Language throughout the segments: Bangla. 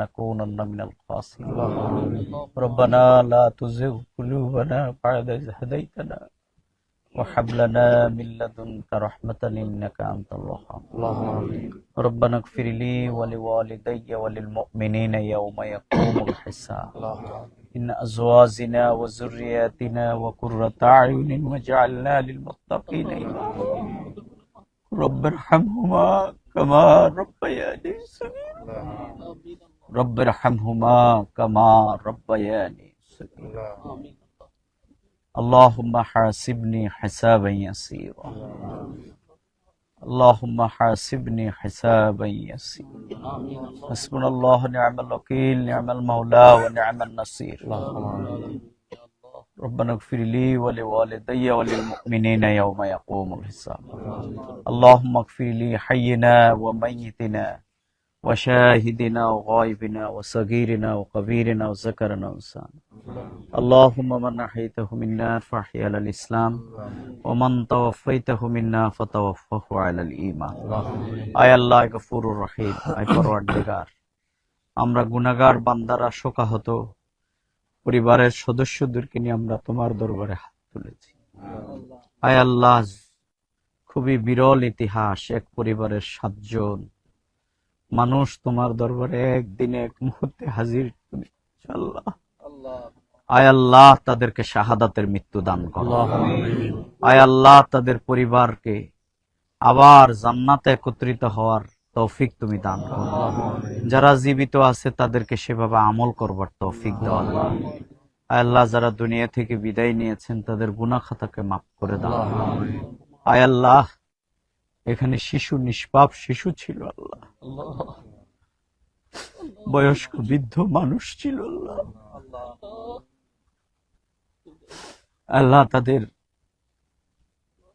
نكونن من الخاسرين. ربنا لا تزغ قلوبنا بعد إذ هديتنا وهب لنا من لدنك رحمة إنك أنت الوهاب. ربنا اغفر لي ولوالدي وللمؤمنين يوم يقوم الحساب. إن أزواجنا وذرياتنا وقرة أعين وجعلنا للمتقين إماما. رب ارحمهما كما ربياني صغيرا. رب ارحمهما كما ربياني صغيرا. اللهم حاسبني حسابا يسيرا. اللهم حاسبني حسابا يسيرا. حسبنا الله نعم الوكيل نعم المولى ونعم النصير. ربنا اغفر لي ولوالدي وللمؤمنين يوم يقوم الحساب. اللهم اغفر لي حينا وميتنا. وشاهدنا وغائبنا وصغيرنا وكبيرنا وذكرنا وانسانا اللهم من احييته منا فاحيا على الاسلام ومن توفيته منا فتوفه على الايمان আয় আল্লাহ গফুরুর রহিম আয় পরওয়ারদিগার আমরা গুনাহগার বান্দারা শোকাহত পরিবারের সদস্যদেরকে নিয়ে আমরা তোমার দরবারে হাত তুলেছি আয় আল্লাহ খুবই বিরল ইতিহাস এক পরিবারের সাতজন মানুষ তোমার দরবারে একদিনে এক মুহূর্তে হাজির। তুমি আল্লাহ আয় আল্লাহ তাদেরকে শাহাদাতের মৃত্যু দান করো। আয় আল্লাহ তাদের পরিবারকে আবার জান্নাতে একত্রিত হওয়ার তৌফিক তুমি দান করো। যারা জীবিত আছে তাদেরকে সেভাবে আমল করবার তৌফিক দাও আল্লাহ। আয় আল্লাহ যারা দুনিয়া থেকে বিদায় নিয়েছেন তাদের গুনাহ খাতাকে মাফ করে দাও। আয় আল্লাহ এখানে শিশু নিষ্পাপ শিশু ছিল আল্লাহ। বয়স্ক বৃদ্ধ মানুষ ছিল আল্লাহ। আল্লাহ তাদের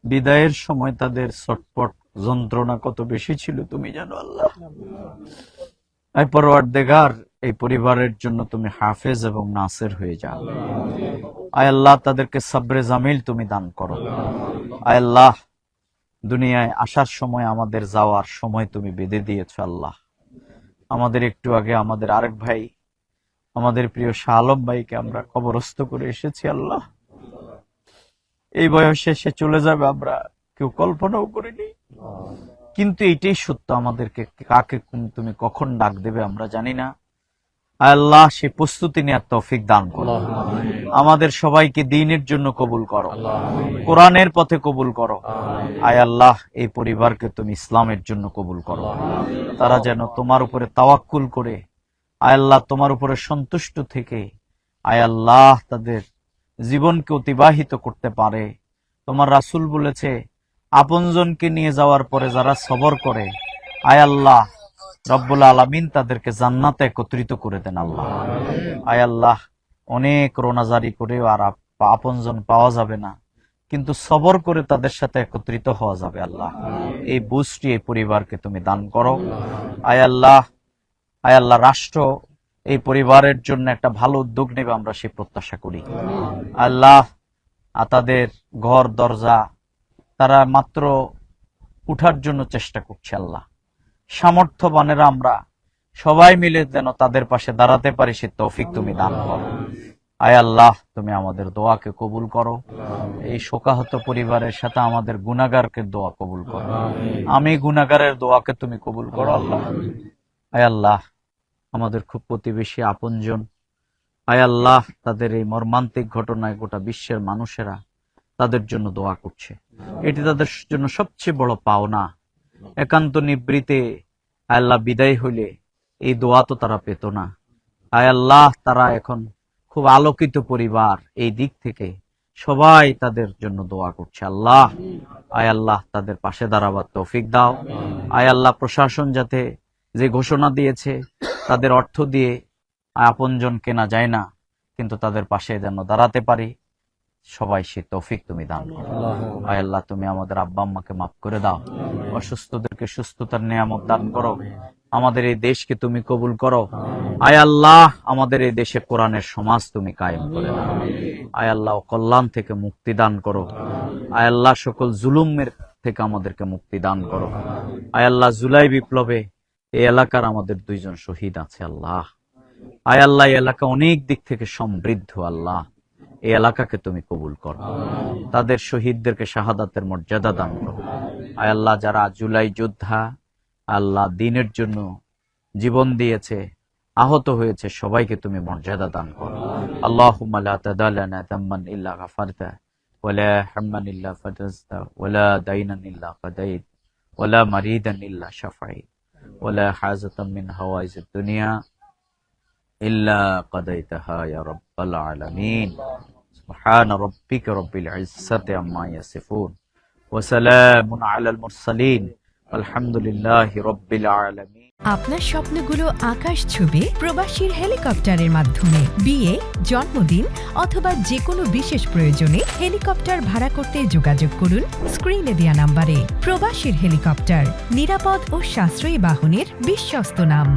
বিদায়ের সময় তাদের ছটপট যন্ত্রণা কত বেশি ছিল তুমি জানো আল্লাহ। আই পরওয়ারদেগার এই পরিবারের জন্য তুমি হাফেজ এবং নাসের হয়ে যাও। আয় আল্লাহ তাদেরকে সাবরে জামিল তুমি দান করো। আয় আল্লাহ দুনিয়ায় আসার সময়, আমাদের যাওয়ার সময় তুমি বেঁধে দিয়েছ আল্লাহ। আমাদের একটু আগে আমাদের আরেক ভাই, আমাদের প্রিয় শাহ আলম ভাইকে আমরা কবরস্থ করে এসেছি আল্লাহ। এই বয়সে সে চলে যাবে, আমরা কেউ কল্পনাও করিনি। কিন্তু এটাই সত্য, আমাদেরকে কাকে তুমি কখন ডাক দেবে আমরা জানি না। আল্লাহ সে প্রস্তুতি নেওয়ার তৌফিক দান করো। আমাদের সবাইকে দিনের জন্য কবুল করো। কোরআনের পথে কবুল করো। আয় আল্লাহ এই পরিবারকে তুমি ইসলামের জন্য কবুল করো। তারা যেন তোমার উপরে তাওয়াক্কুল করে আয় আল্লাহ তোমার উপরে সন্তুষ্ট থেকে আয় আল্লাহ তাদের জীবনকে অতিবাহিত করতে পারে। তোমার রাসূল বলেছে আপনজনকে নিয়ে যাওয়ার পরে যারা সবর করে আয় আল্লাহ রব্বুল আলামিন তাদেরকে জান্নাতে একত্রিত করে দেন আল্লাহ। আয় আল্লাহ অনেক রোনাজারি করেও আর আপ- আপনজন পাওয়া যাবে না কিন্তু সবর করে তাদের সাথে একত্রিত হওয়া যাবে আল্লাহ। এই বুঝটি এই পরিবারকে তুমি দান করো। আয় আল্লাহ আয় আল্লাহ রাষ্ট্র এই পরিবারের জন্য একটা ভালো উদ্যোগ নেবে আমরা সে প্রত্যাশা করি। আল্লাহ আর তাদের ঘর দরজা তারা মাত্র উঠার জন্য চেষ্টা করছে আল্লাহ। সামর্থ্যবানেরা আমরা। সবাই মিলে যেন তাদের পাশে দাঁড়াতে পারি, সে তৌফিক তুমি দান করো। আয় আল্লাহ, তুমি আমাদের দোয়াকে কবুল করো। এই শোকাহত পরিবারের সাথে আমাদের গুনাগারকে দোয়া কবুল করো। আমি গুনাগারের দোয়াকে তুমি কবুল করো, আল্লাহ। আয় আল্লাহ, আমাদের খুব প্রতিবেশী আপনজন। আয় আল্লাহ, তাদের এই মর্মান্তিক ঘটনায় গোটা বিশ্বের মানুষেরা তাদের জন্য দোয়া করছে। এটি তাদের জন্য সবচেয়ে বড় পাওনা। একান্ত নিবৃতে আয় আল্লাহ বিদায় হইলে এই দোয়া তো তারা পেত না। আয় আল্লাহ তারা এখন খুব আলোকিত পরিবার এই দিক থেকে। সবাই তাদের জন্য দোয়া করছে আল্লাহ। আয় আল্লাহ তাদের পাশে দাঁড়াবার তৌফিক দাও। আয় আল্লাহ প্রশাসন যাতে যে ঘোষণা দিয়েছে তাদের অর্থ দিয়ে আপনজন কেনা যায় না কিন্তু তাদের পাশে যেন দাঁড়াতে পারি সবাই সে তৌফিক তুমি দান করো। আয় আল্লাহ তুমি আমাদের আব্বা আম্মাকে মাফ করে দাও। অসুস্থদেরকে সুস্থতার নিয়ামত দান করো। আমাদের এই দেশকে তুমি কবুল করো। আয় আল্লাহ, আমাদের এই দেশে কোরআনের সমাজ তুমি কায়েম করে দাও। আয় আল্লাহ কল্যাণ থেকে মুক্তি দান করো। আয় আল্লাহ, সকল জুলুমের থেকে আমাদেরকে মুক্তি দান করো। আয় আল্লাহ, জুলাই বিপ্লবে এই এলাকার আমাদের দুইজন শহীদ আছে আল্লাহ। আয় আল্লাহ এলাকা অনেক দিক থেকে সমৃদ্ধ আল্লাহ। এই এলাকাকে তুমি কবুল করো। তাদের শহীদদেরকে শাহাদাতের মর্যাদা দান করো। আয় আল্লাহ যারা জুলাই যোদ্ধা আল্লাহ দিনের জন্য জীবন দিয়েছে আহত হয়েছে সবাইকে তুমি মর্যাদা দান করো। আল্লাহুম্মা লা ইল্লা গাফারতা ইয়া রাব্বাল আলামিন। سبحان ربك رب العزة عما يصفون وسلام على المرسلين والحمد لله رب العالمين আপনার স্বপ্নগুলো আকাশ ছুবে প্রবাসীর হেলিকপ্টারের মাধ্যমে বিয়ে জন্মদিন অথবা যে কোনো বিশেষ প্রয়োজনে হেলিকপ্টার ভাড়া করতে যোগাযোগ করুন স্ক্রিনে দেওয়া নাম্বারে প্রবাসীর হেলিকপ্টার নিরাপদ ও সাশ্রয়ী বাহনের বিশ্বস্ত নাম